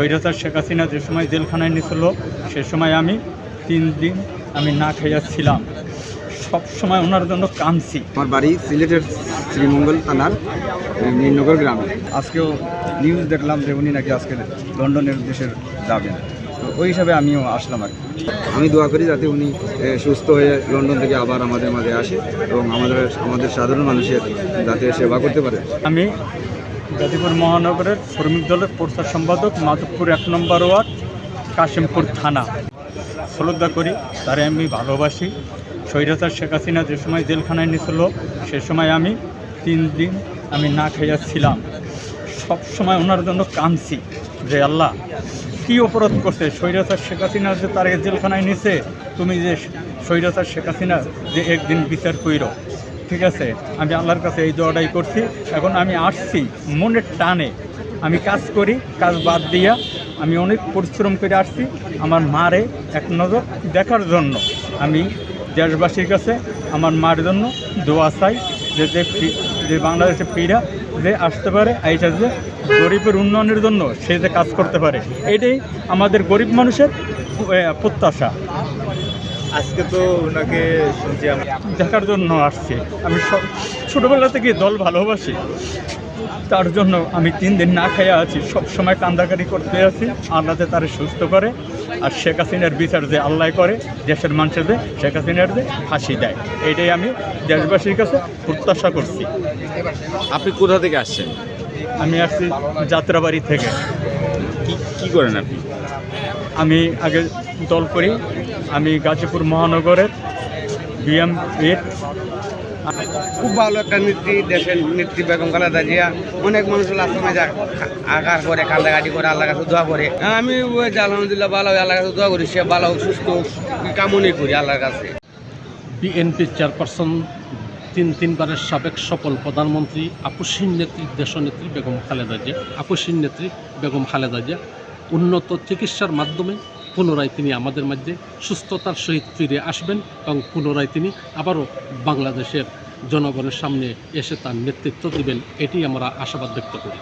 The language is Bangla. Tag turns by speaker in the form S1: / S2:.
S1: স্বৈরাচার শেখ হাসিনা যে সময় জেলখানায় নিয়েছিল সে সময় আমি তিন দিন আমি না খাইয়া ছিলাম। সব সময় ওনার জন্য কাঁদছি।
S2: আমার বাড়ি সিলেটের শ্রীমঙ্গল থানার নীলনগর গ্রামে। আজকেও নিউজ দেখলাম যে উনি নাকি আজকে লন্ডনের উদ্দেশ্যে যাবেন। তো ওই হিসাবে আমিও আসলাম আর কি। আমি দোয়া করি যাতে উনি সুস্থ হয়ে লন্ডন থেকে আবার আমাদের মাঝে আসে এবং আমাদের আমাদের সাধারণ মানুষের যাতে সেবা করতে পারে।
S1: আমি গাজীপুর মহানগরের শ্রমিক দলের প্রচার সম্পাদক মাধবপুর এক নম্বর ওয়ার্ড, কাশিমপুর থানা। শ্রদ্ধা করি, তারে আমি ভালোবাসি। স্বৈরাচার শেখ হাসিনা যে সময় জেলখানায় নিয়েছিল সে সময় আমি তিন দিন আমি না খাইয়া ছিলাম। সব সময় ওনার জন্য কাঁদছি যে আল্লাহ, কী অপরাধ করছে? স্বৈরাচার শেখ হাসিনা যে তার জেলখানায় নিছে, তুমি যে স্বৈরাচার শেখ হাসিনা যে একদিন বিচার কইরো। ঠিক আছে, আমি আল্লাহর কাছে এই দোয়াটাই করছি। এখন আমি আসছি মনের টানে। আমি কাজ করি, কাজ বাদ দিয়া আমি অনেক পরিশ্রম করে আসছি আমার মারে এক নজর দেখার জন্য। আমি দেশবাসীর কাছে আমার মার জন্য দোয়া চাই যে যে যে বাংলাদেশে ফিরা, যে আসতে পারে এইটা যে গরিবের উন্নয়নের জন্য সে যে কাজ করতে পারে। এটাই আমাদের গরিব মানুষের প্রত্যাশা।
S3: আজকে তো ওনাকে শুনছি আমি
S1: দেখার জন্য আসছি। আমি সব ছোটোবেলা থেকে দল ভালোবাসি। তার জন্য আমি তিন দিন না খেয়ে আছি সব সময় কান্দাকারি করতে আছি। আল্লাহতে তারে সুস্থ করে আর শেখ হাসিনার বিচার যে আল্লাহ করে দেশের মানুষের যে শেখ হাসিনার যে ফাঁসি দেয়। এটাই আমি দেশবাসীর কাছে প্রত্যাশা করছি।
S3: আপনি কোথা থেকে আসছেন?
S1: আমি আসছি যাত্রাবাড়ি থেকে।
S3: কি কি করেন আপনি?
S1: আমি আগে দল করি। আমি গাজীপুর মহানগরের বিএমপির
S4: খুব ভালো একটা নেত্রী দেশের নেত্রী বেগম খালেদা জিয়া। অনেক মানুষ আশ্রমে যা আকার করে কান্দাকাটি করে আল্লাহ কাছে দোয়া করে। আমি ওই যে আলহামদুলিল্লাহ ভালো আল্লাহ কাছে দোয়া করি সে ভালো হোক, সুস্থ হোক, কামনাই করি আল্লাহর কাছে।
S5: বিএনপির চেয়ারপারসন তিন তিনবারের সাবেক সফল প্রধানমন্ত্রী আপুসীন নেত্রী দেশনেত্রী বেগম খালেদা জিয়া আপুসীন নেত্রী বেগম খালেদা জিয়া উন্নত চিকিৎসার মাধ্যমে পুনরায় তিনি আমাদের মাঝে সুস্থতার সহিত ফিরে আসবেন এবং পুনরায় তিনি আবারও বাংলাদেশের জনগণের সামনে এসে তার নেতৃত্ব দিবেন। এটি আমরা আশাবাদ ব্যক্ত করি।